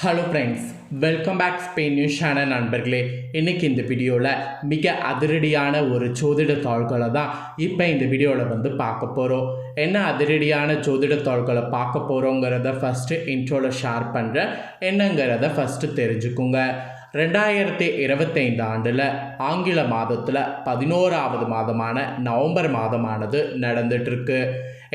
Hello friends welcome back Spain news channel நண்பர்களே. இன்றைக்கி இந்த வீடியோவில் மிக அதிரடியான ஒரு ஜோதிட தாள்களை தான் இப்போ இந்த வீடியோவில் வந்து பார்க்க போகிறோம் என்ன அதிரடியான ஜோதிட தாள்களை பார்க்க போகிறோங்கிறத ஃபஸ்ட்டு இன்ட்ரோவில் ஷேர் பண்ணுறேன் என்னங்கிறத ஃபஸ்ட்டு தெரிஞ்சுக்குங்க. ரெண்டாயிரத்தி இருபத்தைந்து ஆண்டில் ஆங்கில மாதத்தில் பதினோராவது மாதமான நவம்பர் மாதமானது நடந்துட்டுருக்கு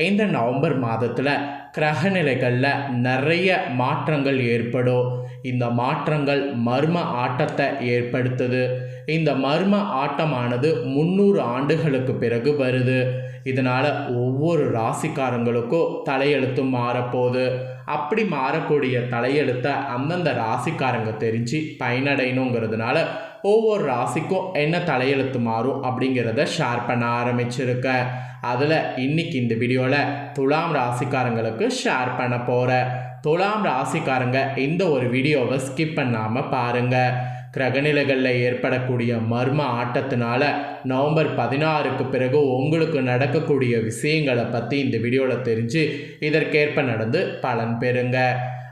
இந்த நவம்பர் மாதத்தில் கிரகநிலைகளில் நிறைய மாற்றங்கள் ஏற்படும். இந்த மாற்றங்கள் மர்ம ஆட்டத்தை ஏற்படுத்துது. இந்த மர்ம ஆட்டமானது முந்நூறு ஆண்டுகளுக்கு பிறகு வருது. இதனால் ஒவ்வொரு ராசிக்காரங்களுக்கும் தலையெழுத்து மாறப்போகுது. அப்படி மாறக்கூடிய தலையெழுத்தை அந்தந்த ராசிக்காரங்க தெரிஞ்சு பயனடையணுங்கிறதுனால ஒவ்வொரு ராசிக்கும் என்ன தலையெழுத்து மாறும் அப்படிங்கிறத ஷேர் பண்ண ஆரம்பிச்சிருக்கேன் அதில் இன்னைக்கு இந்த வீடியோவில் துலாம் ராசிக்காரங்களுக்கு ஷேர் பண்ண போகிறேன் துலாம் ராசிக்காரங்க இந்த ஒரு வீடியோவை ஸ்கிப் பண்ணாமல் பாருங்கள் கிரகநிலைகளில் ஏற்படக்கூடிய மர்ம ஆட்டத்தினால நவம்பர் பதினாறுக்கு பிறகு உங்களுக்கு நடக்கக்கூடிய விஷயங்களை பற்றி இந்த வீடியோவில் தெரிஞ்சு இதற்கேற்ப நடந்து பலன் பெறுங்க.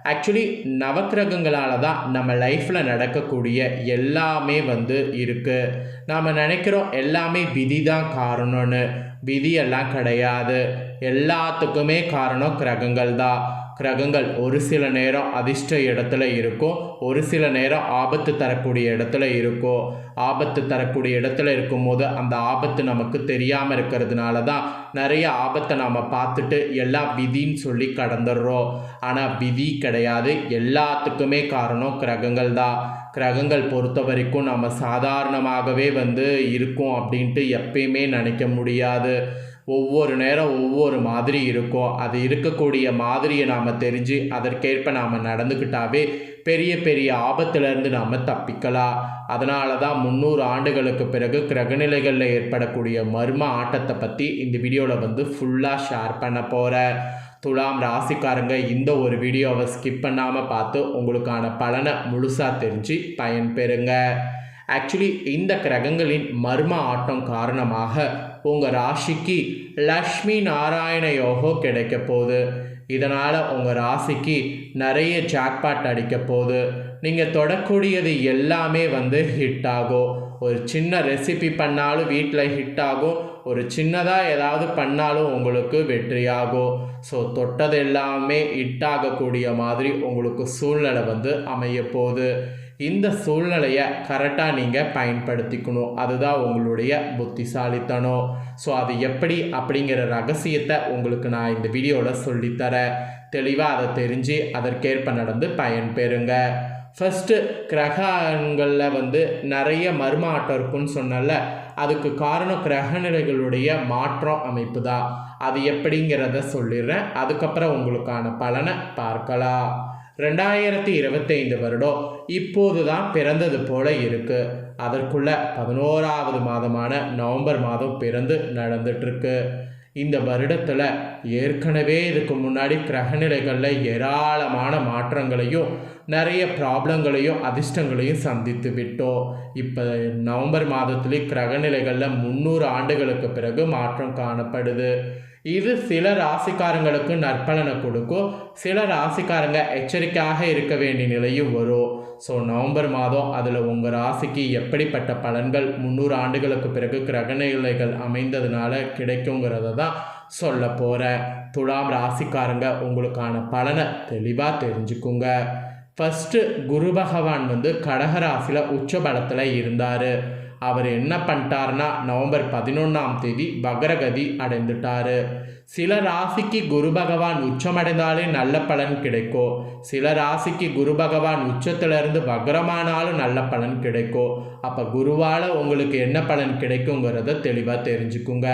ஆக்சுவலி நவக்கிரகங்களால் தான் நம்ம லைஃப்பில் நடக்கக்கூடிய எல்லாமே வந்து இருக்குது நாம் நினைக்கிறோம் எல்லாமே விதி தான் காரணம்னு. விதியெல்லாம் கிடையாது. எல்லாத்துக்குமே காரணம் கிரகங்கள் தான். கிரகங்கள் ஒரு சில நேரம் அதிர்ஷ்ட இடத்துல இருக்கும் ஒரு சில நேரம் ஆபத்து தரக்கூடிய இடத்துல இருக்கும் ஆபத்து தரக்கூடிய இடத்துல இருக்கும்போது அந்த ஆபத்து நமக்கு தெரியாமல் இருக்கிறதுனால தான் நிறைய ஆபத்தை நாம் பார்த்துட்டு எல்லாம் விதின்னு சொல்லி கடந்துடுறோம். ஆனால் விதி கிடையாது. எல்லாத்துக்குமே காரணம் கிரகங்கள் தான். கிரகங்கள் பொறுத்த வரைக்கும் நம்ம சாதாரணமாகவே வந்து இருக்கும் அப்படின்ட்டு எப்பயுமே நினைக்க முடியாது. ஒவ்வொரு நேரம் ஒவ்வொரு மாதிரி இருக்கும். அது இருக்கக்கூடிய மாதிரியை நாம் தெரிஞ்சு அதற்கேற்ப நாம் நடந்துக்கிட்டாவே பெரிய பெரிய ஆபத்துலேருந்து நாம் தப்பிக்கலாம். அதனால தான் முந்நூறு ஆண்டுகளுக்கு பிறகு கிரகநிலைகளில் ஏற்படக்கூடிய மர்ம ஆட்டத்தை பற்றி இந்த வீடியோவில் வந்து ஃபுல்லாக ஷேர் பண்ண போகிறேன் துலாம் ராசிக்காரங்க இந்த ஒரு வீடியோவை ஸ்கிப் பண்ணாமல் பார்த்து உங்களுக்கான பலனை முழுசாக தெரிஞ்சு பயன்பெறுங்க. ஆக்சுவலி இந்த கிரகங்களின் மர்ம ஆட்டம் காரணமாக உங்கள் ராசிக்கு லக்ஷ்மி நாராயண யோகம் கிடைக்க போகுது. இதனால் உங்கள் ராசிக்கு நிறைய ஜாக்பாட் அடிக்க போகுது. நீங்கள் தொடக்கூடியது எல்லாமே வந்து ஹிட் ஆகும். ஒரு சின்ன ரெசிபி பண்ணாலும் வீட்டில் ஹிட் ஆகும். ஒரு சின்னதாக ஏதாவது பண்ணாலும் உங்களுக்கு வெற்றியாகும். ஸோ தொட்டது எல்லாமே ஹிட் ஆகக்கூடிய மாதிரி உங்களுக்கு சூழ்நிலை வந்து அமைய போகுது. இந்த சூழ்நிலையை கரெக்டாக நீங்கள் பயன்படுத்திக்கணும். அதுதான் உங்களுடைய புத்திசாலித்தனம். ஸோ அது எப்படி அப்படிங்கிற ரகசியத்தை உங்களுக்கு நான் இந்த வீடியோவில் சொல்லித்தரேன். தெளிவாக அதை தெரிஞ்சு அதற்கேற்ப நடந்து பயன்பெறுங்க. ஃபஸ்ட்டு கிரகங்களில் வந்து நிறைய மர்மாட்டம் இருக்குன்னு சொன்னல அதுக்கு காரணம் கிரகநிலைகளுடைய மாற்றம் அமைப்பு தான் அது எப்படிங்கிறத சொல்லிடுறேன். அதுக்கப்புறம் உங்களுக்கான பலனை பார்க்கலாம். ரெண்டாயிரத்தி இருபத்தைந்து வருடம் இப்போது தான் பிறந்தது போல இருக்கு. அதற்குள்ள பதினோராவது மாதமான நவம்பர் மாதம் பிறந்து நடந்துட்டுருக்கு இந்த வருடத்தில் ஏற்கனவே இதுக்கு முன்னாடி கிரகநிலைகளில் ஏராளமான மாற்றங்களையும் நிறைய ப்ராப்ளங்களையும் அதிர்ஷ்டங்களையும் சந்தித்து விட்டோம். இப்போ நவம்பர் மாதத்துலேயே கிரகநிலைகளில் முந்நூறு ஆண்டுகளுக்கு பிறகு மாற்றம் காணப்படுது. இது சில ராசிக்காரங்களுக்கு நற்பலனை கொடுக்கும் சில ராசிக்காரங்க எச்சரிக்கையாக இருக்க வேண்டிய நிலையும் வரும். ஸோ நவம்பர் மாதம் அதில் உங்கள் ராசிக்கு எப்படிப்பட்ட பலன்கள் முந்நூறு ஆண்டுகளுக்கு பிறகு கிரகண இலைகள் அமைந்ததுனால கிடைக்குங்கிறத தான் சொல்ல போகிறேன் துலாம் ராசிக்காரங்க உங்களுக்கான பலனை தெளிவாக தெரிஞ்சுக்குங்க. ஃபஸ்ட்டு குரு பகவான் வந்து கடகராசியில் உச்ச பலத்தில் இருந்தார். அவர் என்ன பண்ணிட்டார்னா நவம்பர் பதினொன்றாம் தேதி வக்ரகதி அடைந்துட்டார். சில ராசிக்கு குரு பகவான் உச்சமடைந்தாலே நல்ல பலன் கிடைக்கும் சில ராசிக்கு குரு பகவான் உச்சத்திலிருந்து வக்ரமானாலும் நல்ல பலன் கிடைக்கும் அப்போ குருவால் உங்களுக்கு என்ன பலன் கிடைக்குங்கிறத தெளிவாக தெரிஞ்சுக்குங்க.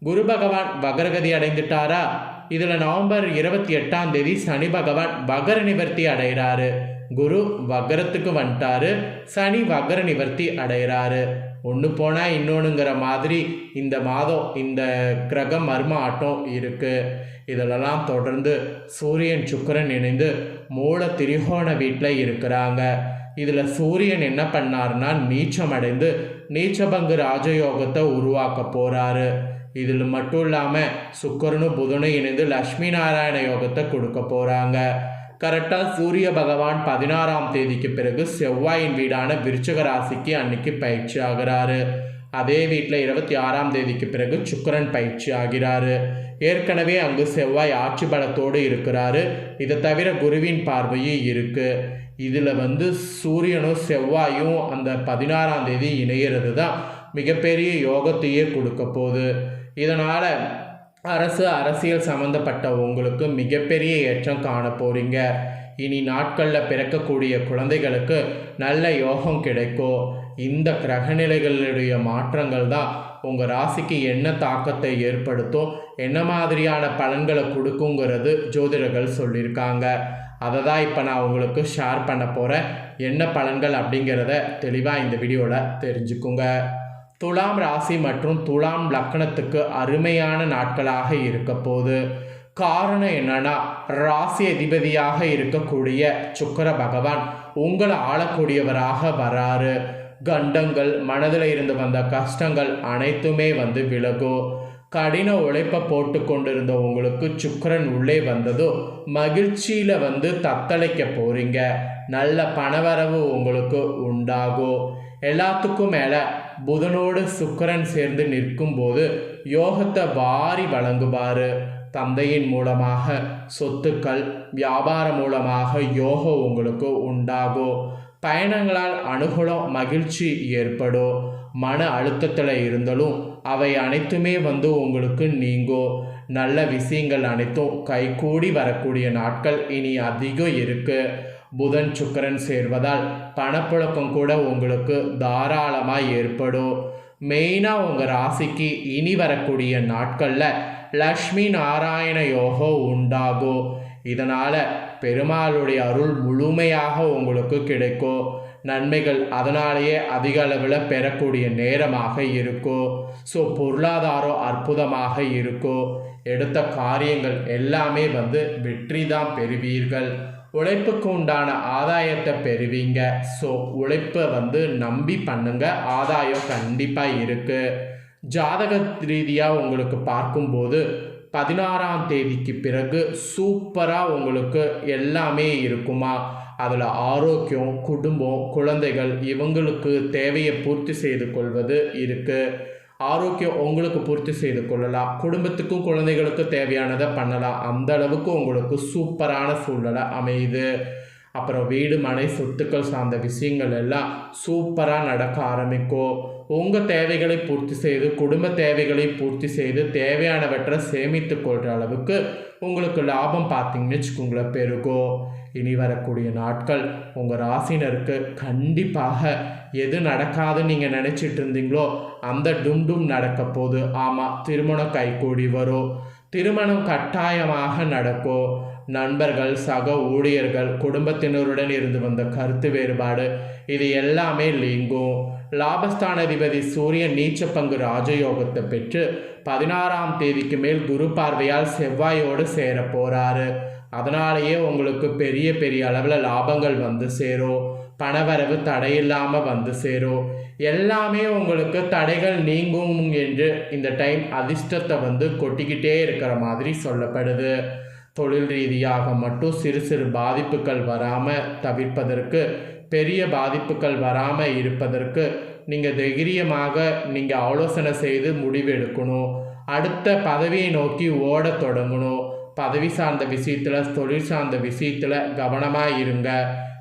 குரு பகவான் வக்ரகதி அடைந்துட்டாரா? இதில் நவம்பர் இருபத்தி எட்டாம் தேதி சனி பகவான் வகர நிவர்த்தி அடைகிறாரு. குரு வக்கரத்துக்கு வந்துட்டாரு. சனி வக்கர நிவர்த்தி அடைகிறாரு ஒன்று போனால் இன்னொன்றுங்கிற மாதிரி இந்த மாதம் இந்த கிரகம் மர்ம ஆட்டம் இருக்குது இதிலெல்லாம் தொடர்ந்து சூரியன் சுக்கரன் இணைந்து மூல திரிகோண வீட்டில் இருக்கிறாங்க. இதில் சூரியன் என்ன பண்ணார்னா நீச்சம் அடைந்து நீச்சபங்கு ராஜயோகத்தை உருவாக்க போகிறாரு இதில் மட்டும் இல்லாமல் சுக்கரனும் புதனும் இணைந்து லக்ஷ்மி நாராயண யோகத்தை கொடுக்க போகிறாங்க கரெக்டாக சூரிய பகவான் பதினாறாம் தேதிக்கு பிறகு செவ்வாயின் வீடான விருச்சக ராசிக்கு அன்னைக்கு பயிற்சி ஆகிறாரு. அதே வீட்டில் இருபத்தி ஆறாம் தேதிக்கு பிறகு சுக்கிரன் பயிற்சி ஆகிறாரு. ஏற்கனவே அங்கு செவ்வாய் ஆட்சி பலத்தோடு இருக்கிறாரு. இதை தவிர குருவின் பார்வையும் இருக்கு. இதில் வந்து சூரியனும் செவ்வாயும் அந்த பதினாறாம் தேதி இணையிறது தான் மிகப்பெரிய யோகத்தையே கொடுக்க போகுது. இதனால் அரசு அரசியல் சம்மந்தப்பட்ட உங்களுக்கு மிகப்பெரிய ஏற்றம் காண போகிறீங்க இனி நாட்களில் பிறக்கக்கூடிய குழந்தைகளுக்கு நல்ல யோகம் கிடைக்கும். இந்த கிரகநிலைகளுடைய மாற்றங்கள் தான் உங்கள் ராசிக்கு என்ன தாக்கத்தை ஏற்படுத்தும் என்ன மாதிரியான பலன்களை கொடுக்குங்கிறது ஜோதிடர்கள் சொல்லியிருக்காங்க. அதை தான் இப்போ நான் உங்களுக்கு ஷேர் பண்ண போகிறேன் என்ன பலன்கள் அப்படிங்கிறத தெளிவாக இந்த வீடியோவில் தெரிஞ்சுக்குங்க. துலாம் ராசி மற்றும் துலாம் லக்னத்துக்கு அருமையான நாட்களாக இருக்க போது காரணம் என்னன்னா ராசி அதிபதியாக இருக்கக்கூடிய சுக்கர பகவான் உங்களை ஆளக்கூடியவராக வராரு. கண்டங்கள் மனதில் இருந்து வந்த கஷ்டங்கள் அனைத்துமே வந்து விலகும். கடின உழைப்பை போட்டு கொண்டிருந்த உங்களுக்கு சுக்கரன் உள்ளே வந்ததோ மகிழ்ச்சியில் வந்து தத்தளிக்க போகிறீங்க நல்ல பணவரவு உங்களுக்கு உண்டாகும். எல்லாத்துக்கும் மேலே புதனோடு சுக்கரன் சேர்ந்து நிற்கும்போது யோகத்தை வாரி வழங்குவார் தந்தையின் மூலமாக சொத்துக்கள் வியாபாரம் மூலமாக யோகம் உங்களுக்கு உண்டாகும் பயணங்களால் அனுகூலம் மகிழ்ச்சி ஏற்படும் மன அழுத்தத்தில் இருந்தாலும் அவை அனைத்துமே வந்து உங்களுக்கு நீங்கும் நல்ல விஷயங்கள் அனைத்தும் கைகூடி வரக்கூடிய நாட்கள் இனி அதிகம் இருக்குது புதன் சுக்கரன் சேர்வதால் பணப்புழக்கம் கூட உங்களுக்கு தாராளமாக ஏற்படும். மெயினாக உங்கள் ராசிக்கு இனி வரக்கூடிய நாட்களில் லக்ஷ்மி நாராயண யோகம் உண்டாகும். இதனால் பெருமாளுடைய அருள் முழுமையாக உங்களுக்கு கிடைக்கும். நன்மைகள் அதனாலேயே அதிக அளவில் பெறக்கூடிய நேரமாக இருக்கும். ஸோ பொருளாதாரம் அற்புதமாக இருக்கும். எடுத்த காரியங்கள் எல்லாமே வந்து வெற்றி தான் பெறுவீர்கள். உழைப்புக்கு உண்டான ஆதாயத்தை பெறுவீங்க. ஸோ உழைப்பை வந்து நம்பி பண்ணுங்க. ஆதாயம் கண்டிப்பாக இருக்குது ஜாதக ரீதியாக உங்களுக்கு பார்க்கும்போது பதினாறாம் தேதிக்கு பிறகு சூப்பராக உங்களுக்கு எல்லாமே இருக்குமா? அதில் ஆரோக்கியம் குடும்பம் குழந்தைகள் இவங்களுக்கு தேவையை பூர்த்தி செய்து கொள்வது இருக்குது ஆரோக்கியம் உங்களுக்கு பூர்த்தி செய்து கொள்ளலாம். குடும்பத்துக்கும் குழந்தைகளுக்கும் தேவையானதை பண்ணலாம். அந்த அளவுக்கு உங்களுக்கு சூப்பரான சூழ்நிலை அமையுது. அப்புறம் வீடு மனை சொத்துக்கள் சார்ந்த விஷயங்கள் எல்லாம் சூப்பராக நடக்க ஆரம்பிக்கும் உங்கள் தேவைகளை பூர்த்தி செய்து குடும்ப தேவைகளை பூர்த்தி செய்து தேவையானவற்றை சேமித்து கொள்கிற அளவுக்கு உங்களுக்கு லாபம் பார்த்தீங்கன்னு வச்சுக்கோங்களேன் பெருகும் இனி வரக்கூடிய நாட்கள் உங்கள் ராசினருக்கு கண்டிப்பாக எது நடக்காதுன்னு நீங்கள் நினச்சிட்டு இருந்தீங்களோ அந்த டும் டும் நடக்க போகுது. ஆமாம் திருமணம் கைகூடி வரும். திருமணம் கட்டாயமாக நடக்கும் நண்பர்கள் சக ஊழியர்கள் குடும்பத்தினருடன் இருந்து வந்த கருத்து வேறுபாடு. இது எல்லாமே லிங்கும். லாபஸ்தானாதிபதி சூரியன் நீச்ச பங்கு ராஜயோகத்தை பெற்று பதினாறாம் தேதிக்கு மேல் குரு பார்வையால் செவ்வாயோடு சேர போகிறாரு அதனாலேயே உங்களுக்கு பெரிய பெரிய அளவில் லாபங்கள் வந்து சேரும். பணவரவு தடையில்லாமல் வந்து சேரும். எல்லாமே உங்களுக்கு தடைகள் நீங்கும் என்று இந்த டைம் அதிர்ஷ்டத்தை வந்து கொட்டிக்கிட்டே இருக்கிற மாதிரி சொல்லப்படுது. தொழில் ரீதியாக மட்டும் சிறு சிறு பாதிப்புகள் வராமல் தவிர்ப்பதற்கு பெரிய பாதிப்புகள் வராமல் இருப்பதற்கு நீங்கள் தைரியமாக நீங்கள் ஆலோசனை செய்து முடிவெடுக்கணும் அடுத்த பதவியை நோக்கி ஓட தொடங்கணும். பதவி சார்ந்த விஷயத்தில் தொழில் சார்ந்த விஷயத்தில் கவனமாக இருங்க.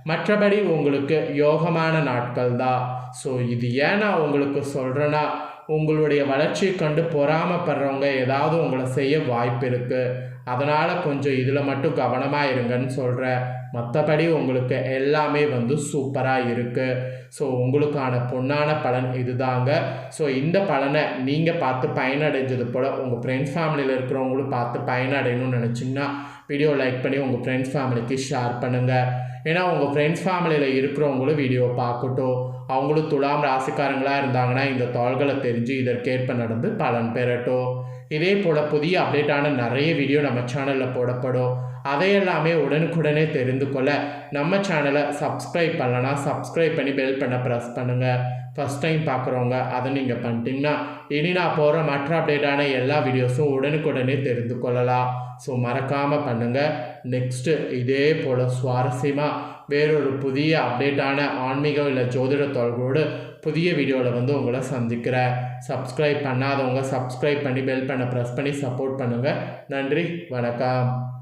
மற்றபடி உங்களுக்கு யோகமான நாட்கள் தான். ஸோ இது ஏன் நான் உங்களுக்கு சொல்கிறேன்னா உங்களுடைய வளர்ச்சியை கண்டு பொறாமப்படுறவங்க ஏதாவது உங்களை செய்ய வாய்ப்பு இருக்குது அதனால் கொஞ்சம் இதில் மட்டும் கவனமாக இருங்கன்னு சொல்கிறேன் மற்றபடி உங்களுக்கு எல்லாமே வந்து சூப்பராக இருக்குது ஸோ உங்களுக்கான பொன்னான பலன் இதுதாங்க. ஸோ இந்த பலனை நீங்கள் பார்த்து பயனடைஞ்சது போல் உங்கள் ஃப்ரெண்ட்ஸ் ஃபேமிலியில் இருக்கிறவங்களும் பார்த்து பயனடையணும்னு நினச்சிங்கன்னா வீடியோ லைக் பண்ணி உங்கள் ஃப்ரெண்ட்ஸ் ஃபேமிலிக்கு ஷேர் பண்ணுங்கள் ஏன்னா உங்கள் ஃப்ரெண்ட்ஸ் ஃபேமிலியில் இருக்கிறவங்களும் வீடியோ பார்க்கட்டும். அவங்களும் துலாம் ராசிக்காரங்களாக இருந்தாங்கன்னா இந்த தாள்களை தெரிஞ்சு இதற்கேற்ப நடந்து பலன் பெறட்டும். இதே போல் புதிய அப்டேட்டான நிறைய வீடியோ நம்ம சேனலில் போடப்படும். அதையெல்லாமே உடனுக்குடனே தெரிந்து கொள்ள நம்ம சேனலை சப்ஸ்கிரைப் பண்ணலன்னா சப்ஸ்கிரைப் பண்ணி பெல் பண்ண ப்ரெஸ் பண்ணுங்கள் ஃபஸ்ட் டைம் பார்க்குறவங்க அதை நீங்கள் பண்ணிட்டீங்கன்னா இனி நான் போகிற மற்ற அப்டேட்டான எல்லா வீடியோஸும் உடனுக்குடனே தெரிந்து கொள்ளலாம். ஸோ மறக்காமல் பண்ணுங்கள் நெக்ஸ்ட்டு இதே போல் சுவாரஸ்யமாக வேறொரு புதிய அப்டேட்டான ஆன்மீகம் இல்லை ஜோதிட தொடர்போடு புதிய வீடியோவில் வந்து உங்களை சந்திக்கிறேன். சப்ஸ்கிரைப் பண்ணாதவங்க சப்ஸ்கிரைப் பண்ணி பெல் பண்ண ப்ரெஸ் பண்ணி சப்போர்ட் பண்ணுங்கள் நன்றி வணக்கம்.